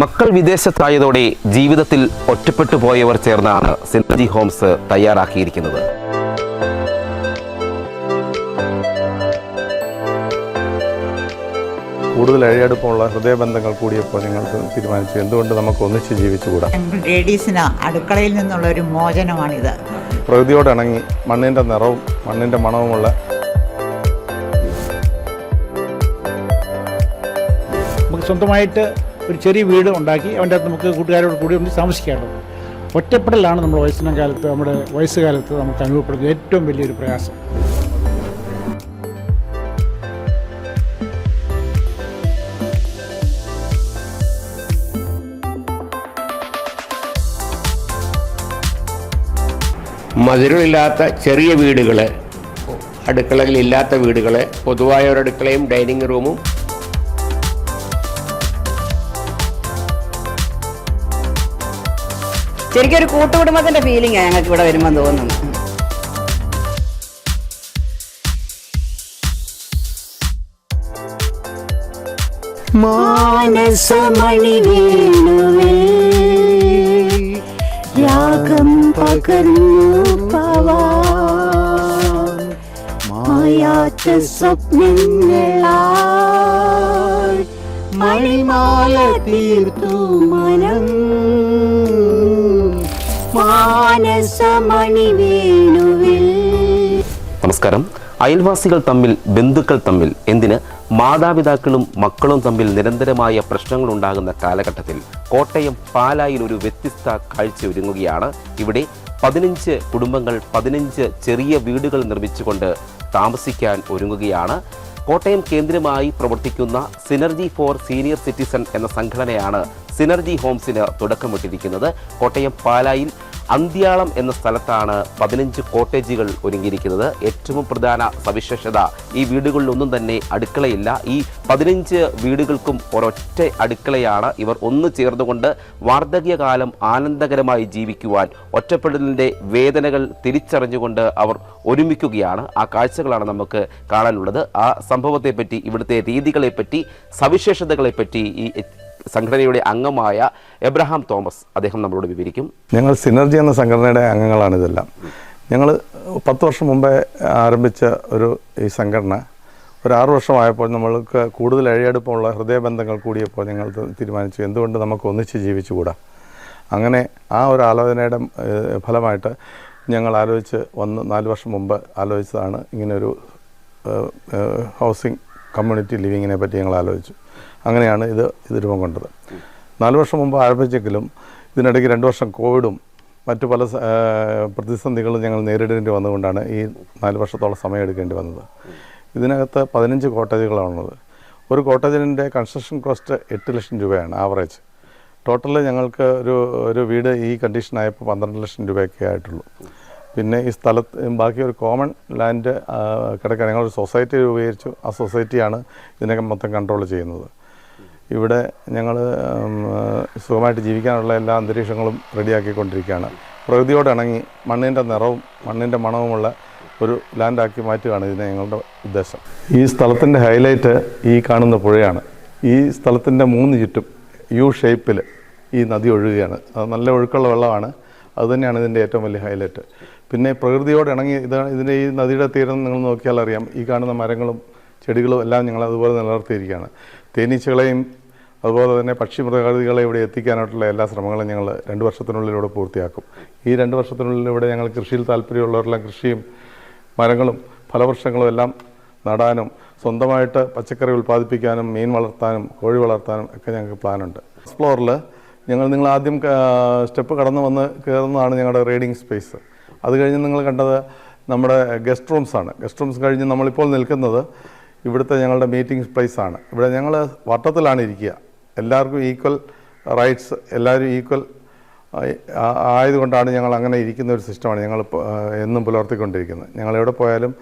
മക്കൾ വിദേശത്തായതോടെ ജീവിതത്തിൽ ഒറ്റപ്പെട്ടു പോയവർ ചേർന്നാണ് സിനർജി ഹോംസ് തയ്യാറാക്കിയിരിക്കുന്നത്. കൂടുതൽ അഴിയടുപ്പമുള്ള ഹൃദയബന്ധങ്ങൾ കൂടിയപ്പോൾ നിങ്ങൾക്ക് തീരുമാനിച്ചു എന്തുകൊണ്ട് നമുക്ക് ഒന്നിച്ച് ജീവിച്ചുകൂടാ? ലേഡീസിന് അടുക്കളയിൽ നിന്നുള്ള ഒരു മോചനമാണിത്. പ്രകൃതിയോട് ഇണങ്ങി മണ്ണിന്റെ നിറവും മണ്ണിന്റെ മണവുമുള്ള നമുക്ക് സ്വന്തമായിട്ട് ഒരു ചെറിയ വീട് ഉണ്ടാക്കി അവന്റെ അകത്ത് നമുക്ക് കൂട്ടുകാരോട് കൂടി ഒന്ന് താമസിക്കാറുണ്ട് ഒറ്റപ്പെടലാണ് നമ്മുടെ വയസ്സിനം കാലത്ത് നമ്മുടെ വയസ്സുകാലത്ത് നമുക്ക് അനുഭവപ്പെടുന്ന ഏറ്റവും വലിയൊരു പ്രയാസം. മതിലുകളില്ലാത്ത ചെറിയ വീടുകൾ അടുക്കളകളില്ലാത്ത വീടുകൾ പൊതുവായ ഒരു അടുക്കളയും ഡൈനിങ് റൂമും ശരിക്കും ഒരു കൂട്ടുകുടുംബത്തിന്റെ ഫീലിംഗാണ് ഞങ്ങൾക്ക് ഇവിടെ വരുമ്പോൾ തോന്നുന്നത്. മാനസമണി വേണുവേ രാഗം പകർന്നു പവാ മായാത്ത സ്വപ്നങ്ങളാൽ മണിമാല തീർത്തു മനം നമസ്കാരം. അയൽവാസികൾ തമ്മിൽ ബന്ധുക്കൾ തമ്മിൽ എന്തിന് മാതാപിതാക്കളും മക്കളും തമ്മിൽ നിരന്തരമായ പ്രശ്നങ്ങൾ ഉണ്ടാകുന്ന കാലഘട്ടത്തിൽ കോട്ടയം പാലായിൽ ഒരു വ്യത്യസ്ത കാഴ്ച ഒരുങ്ങുകയാണ്. ഇവിടെ പതിനഞ്ച് കുടുംബങ്ങൾ പതിനഞ്ച് ചെറിയ വീടുകൾ നിർമ്മിച്ചുകൊണ്ട് താമസിക്കാൻ ഒരുങ്ങുകയാണ്. കോട്ടയം കേന്ദ്രമായി പ്രവർത്തിക്കുന്ന സിനർജി ഫോർ സീനിയർ സിറ്റിസൺ എന്ന സംഘടനയാണ് സിനർജി ഹോംസിന് തുടക്കമിട്ടിരിക്കുന്നത്. കോട്ടയം പാലായിൽ അന്ത്യാളം എന്ന സ്ഥലത്താണ് പതിനഞ്ച് കോട്ടേജുകൾ ഒരുങ്ങിയിരിക്കുന്നത്. ഏറ്റവും പ്രധാന സവിശേഷത ഈ വീടുകളിലൊന്നും തന്നെ അടുക്കളയില്ല. ഈ പതിനഞ്ച് വീടുകൾക്കും ഒരൊറ്റ അടുക്കളയാണ്. ഇവർ ഒന്ന് ചേർന്നുകൊണ്ട് വാർദ്ധക്യകാലം ആനന്ദകരമായി ജീവിക്കുവാൻ ഒറ്റപ്പെടലിന്റെ വേദനകൾ തിരിച്ചറിഞ്ഞുകൊണ്ട് അവർ ഒരുമിക്കുകയാണ്. ആ കാഴ്ചകളാണ് നമുക്ക് കാണാനുള്ളത്. ആ സംഭവത്തെപ്പറ്റി ഇവിടുത്തെ രീതികളെപ്പറ്റി സവിശേഷതകളെപ്പറ്റി ഈ സംഘടനയുടെ അംഗമായ എബ്രഹാം തോമസ് അദ്ദേഹം നമ്മളോട് വിവരിക്കും. ഞങ്ങൾ സിനർജി എന്ന സംഘടനയുടെ അംഗങ്ങളാണ് ഇതെല്ലാം. ഞങ്ങൾ പത്ത് വർഷം മുമ്പേ ആരംഭിച്ച ഒരു ഈ സംഘടന ഒരു ആറു വർഷമായപ്പോൾ നമ്മൾക്ക് കൂടുതൽ അഴിയടുപ്പമുള്ള ഹൃദയബന്ധങ്ങൾ കൂടിയപ്പോൾ ഞങ്ങൾ തീരുമാനിച്ചു എന്തുകൊണ്ട് നമുക്ക് ഒന്നിച്ച് ജീവിച്ചുകൂടാ. അങ്ങനെ ആ ഒരു ആലോചനയുടെ ഫലമായിട്ട് ഞങ്ങൾ ആലോചിച്ച് വന്ന് നാല് വർഷം മുമ്പ് ആലോചിച്ചതാണ് ഇങ്ങനൊരു ഹൗസിംഗ് കമ്മ്യൂണിറ്റി ലിവിങ്ങിനെ പറ്റി ഞങ്ങൾ ആലോചിച്ചു. അങ്ങനെയാണ് ഇത് ഇത് രൂപം കൊണ്ടത്. നാല് വർഷം മുമ്പ് ആരംഭിച്ചെങ്കിലും ഇതിനിടയ്ക്ക് രണ്ട് വർഷം കോവിഡും മറ്റു പല പ്രതിസന്ധികളും ഞങ്ങൾ നേരിടേണ്ടി വന്നുകൊണ്ടാണ് ഈ നാല് വർഷത്തോളം സമയം എടുക്കേണ്ടി വന്നത്. ഇതിനകത്ത് പതിനഞ്ച് കോട്ടേജുകളാണുള്ളത്. ഒരു കോട്ടേജിന്റെ കൺസ്ട്രക്ഷൻ കോസ്റ്റ് എട്ട് ലക്ഷം രൂപയാണ് ആവറേജ്. ടോട്ടൽ ഞങ്ങൾക്ക് ഒരു ഒരു വീട് ഈ കണ്ടീഷനായപ്പോൾ പന്ത്രണ്ട് ലക്ഷം രൂപയൊക്കെ ആയിട്ടുള്ളൂ. പിന്നെ ഈ സ്ഥലത്ത് ബാക്കി ഒരു കോമൺ ലാൻഡ് കിടക്കാൻ ഞങ്ങളൊരു സൊസൈറ്റി രൂപീകരിച്ചു. ആ സൊസൈറ്റിയാണ് ഇതിനൊക്കെ മൊത്തം കൺട്രോൾ ചെയ്യുന്നത്. ഇവിടെ ഞങ്ങൾ സുഖമായിട്ട് ജീവിക്കാനുള്ള എല്ലാ അന്തരീക്ഷങ്ങളും റെഡിയാക്കിക്കൊണ്ടിരിക്കുകയാണ്. പ്രകൃതിയോട് ഇണങ്ങി മണ്ണിന്റെ നിറവും മണ്ണിന്റെ മണവുമുള്ള ഒരു ലാൻഡാക്കി മാറ്റുകയാണ് ഇതിനെ ഞങ്ങളുടെ ഉദ്ദേശം. ഈ സ്ഥലത്തിന്റെ ഹൈലൈറ്റ് ഈ കാണുന്ന പുഴയാണ്. ഈ സ്ഥലത്തിന്റെ മൂന്ന് ചുറ്റും യു ഷേപ്പിൽ ഈ നദി ഒഴുകുകയാണ്. അത് നല്ല ഒഴുക്കുള്ള വെള്ളമാണ്. അതുതന്നെയാണ് ഇതിന്റെ ഏറ്റവും വലിയ ഹൈലൈറ്റ്. പിന്നെ പ്രകൃതിയോട് ഇണങ്ങി ഇത് ഇതിന്റെ ഈ നദിയുടെ തീരം നിങ്ങൾ നോക്കിയാൽ അറിയാം. ഈ കാണുന്ന മരങ്ങളും ചെടികളും എല്ലാം ഞങ്ങൾ അതുപോലെ നിലനിർത്തിയിരിക്കുകയാണ്. തേനീച്ചകളെയും അതുപോലെ തന്നെ പക്ഷി മൃഗാദികളെ ഇവിടെ എത്തിക്കാനായിട്ടുള്ള എല്ലാ ശ്രമങ്ങളും ഞങ്ങൾ രണ്ട് വർഷത്തിനുള്ളിൽ പൂർത്തിയാക്കും. ഈ രണ്ട് വർഷത്തിനുള്ളിൽ ഇവിടെ ഞങ്ങൾ കൃഷിയിൽ താല്പര്യമുള്ളവരെല്ലാം കൃഷിയും മരങ്ങളും ഫലവൃക്ഷങ്ങളും എല്ലാം നടാനും സ്വന്തമായിട്ട് പച്ചക്കറി ഉൽപ്പാദിപ്പിക്കാനും മീൻ വളർത്താനും കോഴി വളർത്താനും ഒക്കെ ഞങ്ങൾക്ക് പ്ലാനുണ്ട്. എക്സ്പ്ലോറിൽ ഞങ്ങൾ നിങ്ങൾ ആദ്യം സ്റ്റെപ്പ് കടന്നു വന്ന് കയറുന്നതാണ് ഞങ്ങളുടെ റീഡിംഗ് സ്പേസ്. അത് കഴിഞ്ഞ് നിങ്ങൾ കണ്ടത് നമ്മുടെ ഗസ്റ്റ് റൂംസ് ആണ് ഗസ്റ്റ് റൂംസ് കഴിഞ്ഞ് നമ്മളിപ്പോൾ നിൽക്കുന്നത് ഇവിടുത്തെ ഞങ്ങളുടെ മീറ്റിംഗ് പ്ലേസ് ആണ്. ഇവിടെ ഞങ്ങൾ വട്ടത്തിലാണ് ഇരിക്കുക. എല്ലാവർക്കും ഈക്വൽ റൈറ്റ്സ് എല്ലാവരും ഈക്വൽ ആയതുകൊണ്ടാണ് ഞങ്ങൾ അങ്ങനെ ഇരിക്കുന്ന ഒരു സിസ്റ്റമാണ് ഞങ്ങൾ എന്നും പുലർത്തിക്കൊണ്ടിരിക്കുന്നത്. ഞങ്ങൾ എവിടെ പോയാലും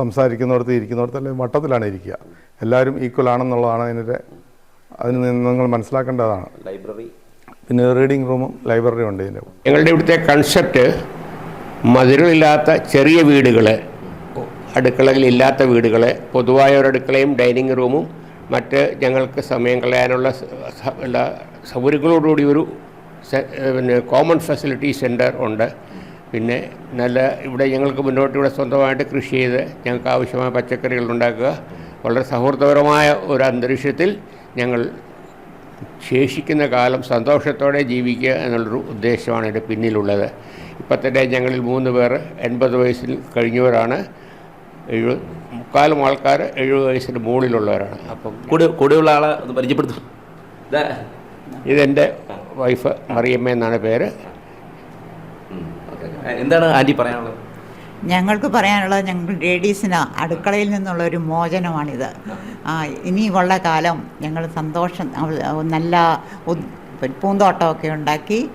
സംസാരിക്കുന്നിടത്ത് ഇരിക്കുന്നിടത്ത് അല്ലെങ്കിൽ വട്ടത്തിലാണ് ഇരിക്കുക. എല്ലാവരും ഈക്വൽ ആണെന്നുള്ളതാണ് അതിന്റെ അതിന് നിന്ന് നിങ്ങൾ മനസ്സിലാക്കേണ്ടതാണ്. ലൈബ്രറി പിന്നെ റീഡിംഗ് റൂമും ലൈബ്രറിയും ഉണ്ട് ഇതിന്റെ. ഞങ്ങളുടെ ഇവിടുത്തെ കൺസെപ്റ്റ് മതിലില്ലാത്ത ചെറിയ വീടുകൾ അടുക്കളകളില്ലാത്ത വീടുകൾ പൊതുവായ ഒരു അടുക്കളയും ഡൈനിങ് റൂമും മറ്റ് ഞങ്ങൾക്ക് സമയം കളയാനുള്ള എല്ലാ സൗകര്യങ്ങളോടുകൂടി ഒരു പിന്നെ കോമൺ ഫെസിലിറ്റി സെന്റർ ഉണ്ട്. പിന്നെ നല്ല ഇവിടെ ഞങ്ങൾക്ക് മുന്നോട്ട് ഇവിടെ സ്വന്തമായിട്ട് കൃഷി ചെയ്ത് ഞങ്ങൾക്ക് ആവശ്യമായ പച്ചക്കറികൾ ഉണ്ടാക്കുക. വളരെ സൗഹൃദപരമായ ഒരു അന്തരീക്ഷത്തിൽ ഞങ്ങൾ ശേഷിക്കുന്ന കാലം സന്തോഷത്തോടെ ജീവിക്കുക എന്നുള്ളൊരു ഉദ്ദേശമാണ് എന്റെ പിന്നിലുള്ളത്. ഇപ്പം ഞങ്ങളിൽ മൂന്ന് പേർ എൺപത് വയസ്സിൽ കഴിഞ്ഞവരാണ്. എഴുപത് മുക്കാലും ആൾക്കാർ എഴുപത് വയസ്സിന് മുകളിലുള്ളവരാണ്. അപ്പം കൂടെ കൂടെയുള്ള ആളെ ഒന്ന് പരിചയപ്പെടുത്തും. ഇതെന്റെ വൈഫ് മറിയമ്മ എന്നാണ് പേര്. എന്താണ് ആന്റി പറയാനുള്ളത്? ഞങ്ങൾക്ക് പറയാനുള്ളത് ഞങ്ങൾ ലേഡീസിന് അടുക്കളയിൽ നിന്നുള്ള ഒരു മോചനമാണിത്. ആ ഇനിയുള്ള കാലം ഞങ്ങൾ സന്തോഷം നല്ല പൂന്തോട്ടമൊക്കെ ഉണ്ടാക്കി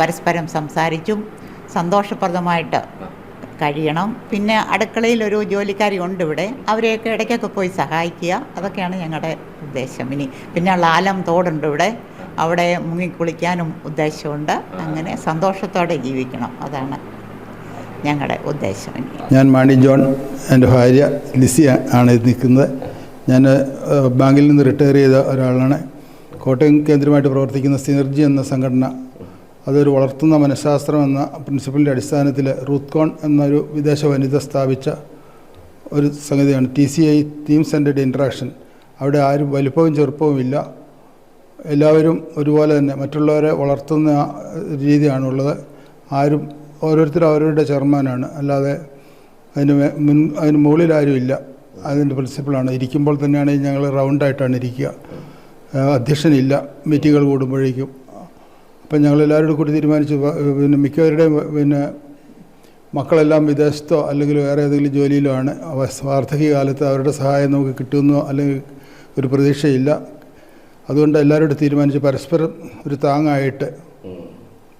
പരസ്പരം സംസാരിച്ചും സന്തോഷപ്രദമായിട്ട് കഴിയണം. പിന്നെ അടുക്കളയിൽ ഒരു ജോലിക്കാരി ഉണ്ട് ഇവിടെ. അവരെയൊക്കെ ഇടയ്ക്കൊക്കെ പോയി സഹായിക്കുക. അതൊക്കെയാണ് ഞങ്ങളുടെ ഉദ്ദേശം. ഇനി പിന്നെ ലാലം തോടുണ്ട് ഇവിടെ. അവിടെ മുങ്ങി കുളിക്കാനും ഉദ്ദേശമുണ്ട്. അങ്ങനെ സന്തോഷത്തോടെ ജീവിക്കണം. അതാണ് ഞങ്ങളുടെ ഉദ്ദേശം ഞാൻ മാണി ജോൺ. എന്റെ ഭാര്യ ലിസിയ ആണ് നിൽക്കുന്നത്. ഞാൻ ബാങ്കിൽ നിന്ന് റിട്ടയർ ചെയ്ത ഒരാളാണ്. കോട്ടയം കേന്ദ്രമായിട്ട് പ്രവർത്തിക്കുന്ന സിനർജി എന്ന സംഘടന അതൊരു വളർത്തുന്ന മനഃശാസ്ത്രം എന്ന പ്രിൻസിപ്പലിന്റെ അടിസ്ഥാനത്തിൽ റൂത്ത്കോൺ എന്നൊരു വിദേശ വനിത സ്ഥാപിച്ച ഒരു സംഗതിയാണ് T C I theme centred interaction. അവിടെ ആരും വലിപ്പവും ചെറുപ്പവും ഇല്ല. എല്ലാവരും ഒരുപോലെ തന്നെ മറ്റുള്ളവരെ വളർത്തുന്ന രീതിയാണുള്ളത്. ആരും ഓരോരുത്തരും അവരവരുടെ ചെയർമാനാണ്. അല്ലാതെ അതിന് മുൻ അതിന് മുകളിൽ ആരും ഇല്ല. അതിന്റെ പ്രിൻസിപ്പിളാണ്. ഇരിക്കുമ്പോൾ തന്നെയാണ് ഞങ്ങൾ റൗണ്ടായിട്ടാണ് ഇരിക്കുക. അധ്യക്ഷനില്ല. മീറ്റിങ്ങുകൾ കൂടുമ്പോഴേക്കും. അപ്പം ഞങ്ങൾ എല്ലാവരോടും കൂടി തീരുമാനിച്ചു. പിന്നെ മിക്കവരുടെയും പിന്നെ മക്കളെല്ലാം വിദേശത്തോ അല്ലെങ്കിൽ വേറെ ഏതെങ്കിലും ജോലിയിലോ ആണ്. അവ- വാർദ്ധക്യകാലത്ത് അവരുടെ സഹായം നമുക്ക് കിട്ടുമെന്നോ അല്ലെങ്കിൽ ഒരു പ്രതീക്ഷയില്ല. അതുകൊണ്ട് എല്ലാവരോടും തീരുമാനിച്ച്. പരസ്പരം ഒരു താങ്ങായിട്ട്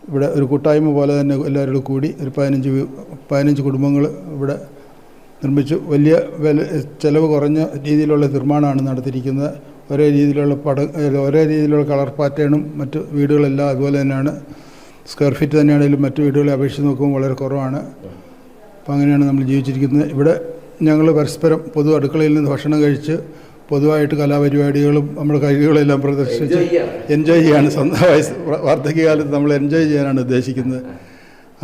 ഇവിടെ ഒരു കൂട്ടായ്മ പോലെ തന്നെ എല്ലാവരോടും കൂടി ഒരു പതിനഞ്ച് പതിനഞ്ച് കുടുംബങ്ങൾ ഇവിടെ നിർമ്മിച്ചു. വലിയ വില ചിലവ് കുറഞ്ഞ രീതിയിലുള്ള നിർമ്മാണമാണ് നടത്തിയിരിക്കുന്നത്. ഒരേ രീതിയിലുള്ള പട ഒരേ രീതിയിലുള്ള കളർ പാറ്റേണും മറ്റ് വീടുകളെല്ലാം അതുപോലെ തന്നെയാണ്. സ്ക്വയർ ഫീറ്റ് തന്നെയാണെങ്കിലും മറ്റു വീടുകളെ അപേക്ഷിച്ച് നോക്കുമ്പോൾ വളരെ കുറവാണ്. അപ്പോൾ അങ്ങനെയാണ് നമ്മൾ ജീവിച്ചിരിക്കുന്നത്. ഇവിടെ ഞങ്ങൾ പരസ്പരം പൊതു അടുക്കളയിൽ നിന്ന് ഭക്ഷണം കഴിച്ച് പൊതുവായിട്ട് കലാപരിപാടികളും നമ്മുടെ കഴിവുകളെല്ലാം പ്രദർശിപ്പിച്ച് എൻജോയ് ചെയ്യാണ്. സ്വന്തം വയസ്സ് വാർദ്ധക്യകാലത്ത് നമ്മൾ എൻജോയ് ചെയ്യാനാണ് ഉദ്ദേശിക്കുന്നത്.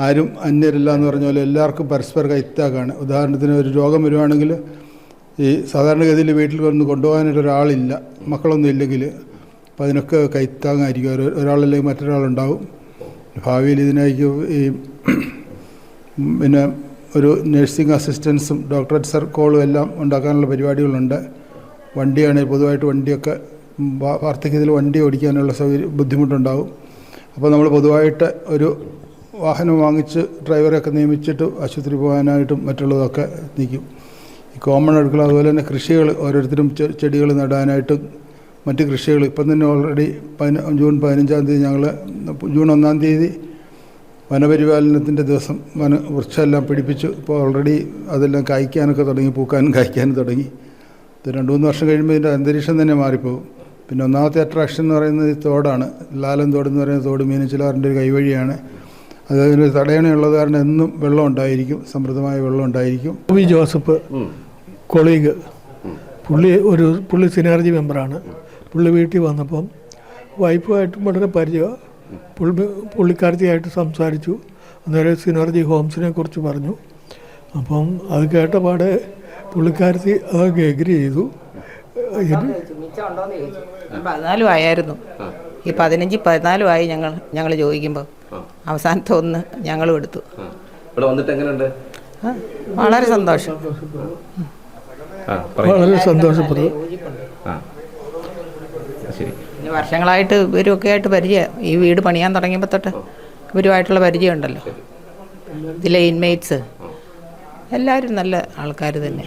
ആരും അന്യരില്ല എന്ന് പറഞ്ഞ പോലെ എല്ലാവർക്കും പരസ്പര കൈത്താക്കാണ്. ഉദാഹരണത്തിന് ഒരു രോഗം വരുവാണെങ്കിൽ ഈ സാധാരണഗതിയിൽ വീട്ടിൽ വന്ന് കൊണ്ടുപോകാനായിട്ട് ഒരാളില്ല മക്കളൊന്നും ഇല്ലെങ്കിൽ അപ്പം അതിനൊക്കെ കൈത്താങ്ങായിരിക്കും. ഒരു ഒരാളല്ലെങ്കിൽ മറ്റൊരാളുണ്ടാവും. ഭാവിയിൽ ഇതിനായി ഈ പിന്നെ ഒരു നഴ്സിംഗ് അസിസ്റ്റൻസും ഡോക്ടറേറ്റ് കോളും എല്ലാം ഉണ്ടാക്കാനുള്ള പരിപാടികളുണ്ട്. വണ്ടിയാണെങ്കിൽ പൊതുവായിട്ട് വണ്ടിയൊക്കെ വാർദ്ധക്യത്തിൽ വണ്ടി ഓടിക്കാനുള്ള സൗകര്യം ബുദ്ധിമുട്ടുണ്ടാവും. അപ്പോൾ നമ്മൾ പൊതുവായിട്ട് ഒരു വാഹനം വാങ്ങിച്ച് ഡ്രൈവറെയൊക്കെ നിയമിച്ചിട്ട് ആശുപത്രി പോകാനായിട്ടും മറ്റുള്ളതൊക്കെ നിൽക്കും. ഈ കോമൺ അടുക്കള അതുപോലെ തന്നെ കൃഷികൾ ഓരോരുത്തരും ചെടികൾ നടാനായിട്ടും മറ്റ് കൃഷികൾ. ഇപ്പം തന്നെ ഓൾറെഡി പതിന ജൂൺ പതിനഞ്ചാം തീയതി ഞങ്ങൾ ജൂൺ ഒന്നാം തീയതി വനപരിപാലനത്തിന്റെ ദിവസം വന വൃക്ഷമെല്ലാം പിടിപ്പിച്ചു. ഇപ്പോൾ ഓൾറെഡി അതെല്ലാം കായ്ക്കാനൊക്കെ തുടങ്ങി പൂക്കാനും കായ്ക്കാനും തുടങ്ങി. ഇത് രണ്ട് മൂന്ന് വർഷം കഴിയുമ്പോൾ ഇതിന്റെ അന്തരീക്ഷം തന്നെ മാറിപ്പോകും. പിന്നെ ഒന്നാമത്തെ അട്രാക്ഷൻ എന്ന് പറയുന്നത് ഈ തോടാണ്. ലാലൻ തോട് എന്ന് പറയുന്ന തോട് മീനച്ചിലാറിന്റെ ഒരു കൈവഴിയാണ്. അത് അതിന് തടയണയുള്ളത് കാരണം എന്നും വെള്ളം ഉണ്ടായിരിക്കും സമൃദ്ധമായ വെള്ളം ഉണ്ടായിരിക്കും. ജോസഫ് കൊളീഗ്. പുള്ളി ഒരു പുള്ളി സിനർജി മെമ്പറാണ് പുള്ളി വീട്ടിൽ വന്നപ്പം വൈഫുമായിട്ടും വളരെ പരിചയം. പുള്ളി പുള്ളിക്കാരത്തിയായിട്ട് സംസാരിച്ചു. അന്നേരം സിനർജി ഹോംസിനെ കുറിച്ച് പറഞ്ഞു. അപ്പം അത് കേട്ട പാടെ പുള്ളിക്കാരത്തി അതൊക്കെ എഗ്രി ചെയ്തു. പതിനാലും ആയായിരുന്നു. ഈ പതിനഞ്ച് പതിനാലും ആയി ഞങ്ങൾ ഞങ്ങൾ ചോദിക്കുമ്പോൾ അവസാനത്തെ ഒന്ന് ഞങ്ങളും എടുത്തു. വളരെ സന്തോഷം. വളരെ സന്തോഷപ്പെട്ടു. ആ ശരി. വർഷങ്ങളായിട്ട് ഇവരൊക്കെ ആയിട്ട് പരിചയം ഈ വീട് പണിയാൻ തുടങ്ങിയപ്പോൾ തൊട്ട് ഇവരുമായിട്ടുള്ള പരിചയം ഉണ്ടല്ലോ ഇതിലെ ഇൻമേറ്റ്സ് എല്ലാവരും നല്ല ആൾക്കാർ തന്നെ.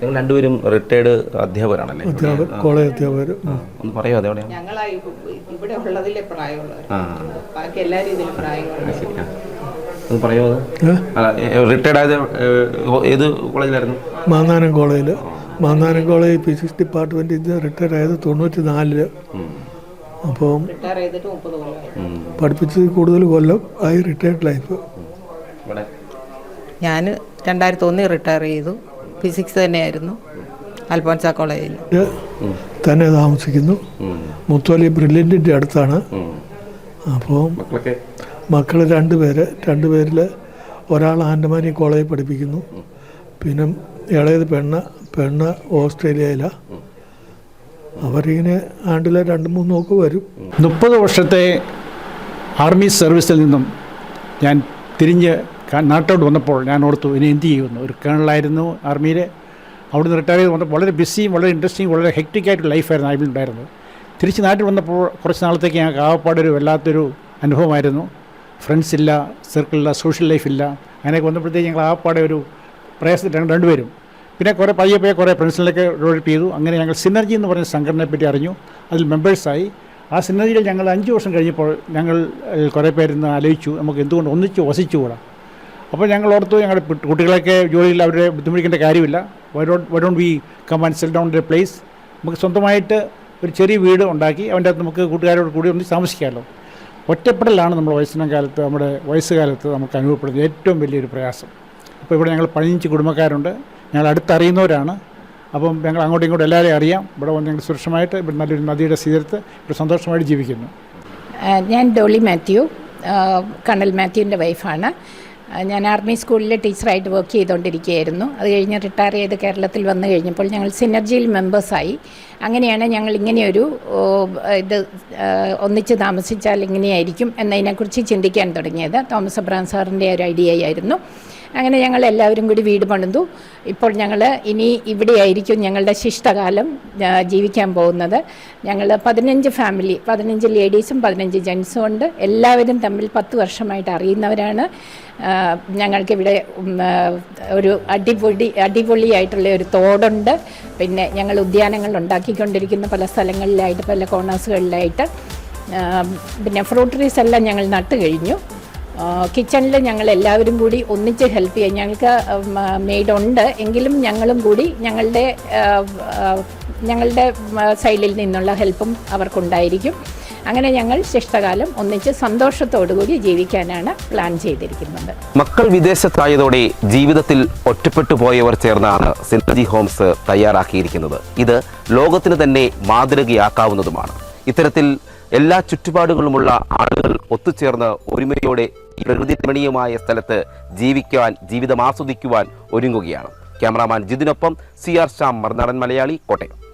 നിങ്ങൾ രണ്ടുപേരും റിട്ടയർഡ് അധ്യാപകരാണല്ലേ? അധ്യാപകർ കോളേജ് അധ്യാപകർ. ഒന്ന് പറയോ അതെവിടെ ഞങ്ങളാ ഇവിടെ ഉള്ളതിലെ പ്രായമുള്ളവർ. ബാക്കി എല്ലാവരും ഇതിൽ പ്രായമുള്ളവർ റിട്ടയർഡ് ആയത് ഏത് കോളേജിലായിരുന്നു? മാന്നാനം കോളേജിൽ മാന്നാനം കോളേജ് ഫിസിക്സ് ഡിപ്പാർട്ട്മെന്റിൽ നിന്ന് റിട്ടയർ ആയത് തൊണ്ണൂറ്റി നാലിൽ അപ്പം പഠിപ്പിച്ചത് കൂടുതൽ കൊല്ലം ആയി റിട്ടയർഡ് ലൈഫ് ഇവിടെ? ഞാൻ രണ്ടായിരത്തി ഒന്നിൽ റിട്ടയർ ചെയ്തു. ഫിസിക്സ് തന്നെയായിരുന്നു. അൽഫോൻസ കോളേജിൽ തന്നെ താമസിക്കുന്നു. മുത്തോലി ബ്രില്യന്റിന്റെ അടുത്താണ്. അപ്പോൾ മക്കളൊക്കെ? മക്കൾ രണ്ട് പേര് രണ്ട് പേരിൽ ഒരാൾ ആൻഡമാനി കോളേജിൽ പഠിപ്പിക്കുന്നു. പിന്നെ ഇളയത് പെണ്ണ് പെണ്ണ് ഓസ്ട്രേലിയയിലാണ് അവരിങ്ങനെ ആണ്ടിൽ രണ്ട് മൂന്ന് നോക്ക് വരും. മുപ്പത് വർഷത്തെ ആർമി സർവീസിൽ നിന്നും ഞാൻ തിരിഞ്ഞ് നാട്ടോട്ട് വന്നപ്പോൾ ഞാൻ ഓർത്തു ഇനി എന്ത് ചെയ്യുമെന്ന്? ഒരു കേണലായിരുന്നു ആർമിയിൽ അവിടുന്ന് റിട്ടയർ ചെയ്ത് വന്നപ്പോൾ വളരെ ബിസിയും വളരെ ഇൻട്രസ്റ്റിംഗ് വളരെ ഹെക്ടിക്കായിട്ടുള്ള ലൈഫായിരുന്നു ആർമിയിൽ ഉണ്ടായിരുന്നത് തിരിച്ച് നാട്ടിൽ വന്നപ്പോൾ കുറച്ച് നാളത്തേക്ക് ഞങ്ങൾക്ക് ആവപ്പാടൊരു വല്ലാത്തൊരു അനുഭവമായിരുന്നു. ഫ്രണ്ട്സ് ഇല്ല സർക്കിളില്ല സോഷ്യൽ ലൈഫില്ല അങ്ങനെയൊക്കെ വന്നപ്പോഴത്തേക്ക് ഞങ്ങൾ ആകപ്പാടെ ഒരു പ്രയാസത്തിൽ രണ്ട് രണ്ടുപേരും. പിന്നെ കുറേ പയ്യെ പയ്യെ കുറേ ഫ്രണ്ട്സിലൊക്കെ ഡെവലപ്പ് ചെയ്തു. അങ്ങനെ ഞങ്ങൾ സിനർജി എന്ന് പറഞ്ഞ സംഘടനയെ പറ്റി അറിഞ്ഞു. അതിൽ മെമ്പേഴ്സായി ആ സിനർജിയിൽ ഞങ്ങൾ അഞ്ച് വർഷം കഴിഞ്ഞപ്പോൾ ഞങ്ങൾ കുറേ പേരിന്ന് ആലോചിച്ചു നമുക്ക് എന്തുകൊണ്ട് ഒന്നിച്ച് വസിച്ചുകൂടാ? അപ്പോൾ ഞങ്ങൾ ഓർത്തു ഞങ്ങളുടെ കുട്ടികളൊക്കെ ജോലിയിൽ അവരെ ബുദ്ധിമുട്ടിക്കേണ്ട കാര്യമില്ല. Why we come and sell down the place നമുക്ക് സ്വന്തമായിട്ട് ഒരു ചെറിയ വീട് ഉണ്ടാക്കി അവന്റെ അകത്ത് നമുക്ക് കൂട്ടുകാരോട് കൂടി ഒന്ന് താമസിക്കാമല്ലോ. ഒറ്റപ്പെടലാണ് നമ്മൾ വയസ്സിനം കാലത്ത് നമ്മുടെ വയസ്സുകാലത്ത് നമുക്ക് അനുഭവപ്പെടുന്ന ഏറ്റവും വലിയൊരു പ്രയാസം. അപ്പോൾ ഇവിടെ ഞങ്ങൾ പതിനഞ്ച് കുടുംബക്കാരുണ്ട്. ഞങ്ങൾ അടുത്തറിയുന്നവരാണ്. അപ്പം ഞങ്ങൾ അങ്ങോട്ടും ഇങ്ങോട്ടും എല്ലാവരെയും അറിയാം. ഇവിടെ വന്ന് ഞങ്ങൾ സുരക്ഷമായിട്ട് ഇവിടെ നല്ലൊരു നദിയുടെ തീരത്ത് ഇവിടെ സന്തോഷമായിട്ട് ജീവിക്കുന്നു. ഞാൻ ഡോളി മാത്യു. കണൽ മാത്യുവിന്റെ വൈഫാണ്. ഞാൻ ആർമി സ്കൂളിൽ ടീച്ചറായിട്ട് വർക്ക് ചെയ്തുകൊണ്ടിരിക്കുകയായിരുന്നു അത് കഴിഞ്ഞ് റിട്ടയർ ചെയ്ത് കേരളത്തിൽ വന്നു കഴിഞ്ഞപ്പോൾ ഞങ്ങൾ സിനർജിയിൽ മെമ്പേഴ്സായി. അങ്ങനെയാണ് ഞങ്ങൾ ഇങ്ങനെയൊരു ഇത് ഒന്നിച്ച് താമസിച്ചാൽ ഇങ്ങനെയായിരിക്കും എന്നതിനെക്കുറിച്ച് ചിന്തിക്കാൻ തുടങ്ങിയത്. തോമസ് അബ്രാം സാറിന്റെ ഒരു ഐഡിയ ആയിരുന്നു അങ്ങനെ ഞങ്ങൾ എല്ലാവരും കൂടി വീട് പണിതു. ഇപ്പോൾ ഞങ്ങൾ ഇനി ഇവിടെയായിരിക്കും ഞങ്ങളുടെ ശിഷ്ടകാലം ജീവിക്കാൻ പോകുന്നത്. ഞങ്ങൾ പതിനഞ്ച് ഫാമിലി പതിനഞ്ച് ലേഡീസും പതിനഞ്ച് ജെൻസും ഉണ്ട്. എല്ലാവരും തമ്മിൽ പത്ത് വർഷമായിട്ട് അറിയുന്നവരാണ്. ഞങ്ങൾക്കിവിടെ ഒരു അടിപൊളി അടിപൊളിയായിട്ടുള്ള ഒരു തോടുണ്ട്. പിന്നെ ഞങ്ങൾ ഉദ്യാനങ്ങൾ ഉണ്ടാക്കിക്കൊണ്ടിരിക്കുന്ന പല സ്ഥലങ്ങളിലായിട്ട് പല കോർണേഴ്സുകളിലായിട്ട് പിന്നെ ഫ്രൂട്ട് ട്രീസ് എല്ലാം ഞങ്ങൾ നട്ട് കഴിഞ്ഞു. കിച്ചണിൽ ഞങ്ങൾ എല്ലാവരും കൂടി ഒന്നിച്ച് ഹെൽപ്പ് ചെയ്യാം. ഞങ്ങൾക്ക് മെയ്ഡുണ്ട് എങ്കിലും ഞങ്ങളും കൂടി ഞങ്ങളുടെ ഞങ്ങളുടെ സൈഡിൽ നിന്നുള്ള ഹെൽപ്പും അവർക്കുണ്ടായിരിക്കും. അങ്ങനെ ഞങ്ങൾ ശിഷ്ടകാലം ഒന്നിച്ച് സന്തോഷത്തോടു കൂടി ജീവിക്കാനാണ് പ്ലാൻ ചെയ്തിരിക്കുന്നത്. മക്കൾ വിദേശത്തായതോടെ ജീവിതത്തിൽ ഒറ്റപ്പെട്ടു പോയവർ ചേർന്നാണ് സിനർജി ഹോംസ് തയ്യാറാക്കിയിരിക്കുന്നത്. ഇത് ലോകത്തിന് തന്നെ മാതൃകയാക്കാവുന്നതുമാണ്. ഇത്തരത്തിൽ എല്ലാ ചുറ്റുപാടുകളുമുള്ള ആളുകൾ ഒത്തുചേർന്ന് ഒരുമയോടെ പ്രകൃതി രമണീയമായ സ്ഥലത്ത് ജീവിക്കുവാൻ ജീവിതം ആസ്വദിക്കുവാൻ ഒരുങ്ങുകയാണ്. ക്യാമറാമാൻ ജിതിനൊപ്പം സി ആർ ശ്യാം മറുനാടൻ മലയാളി കോട്ടയം.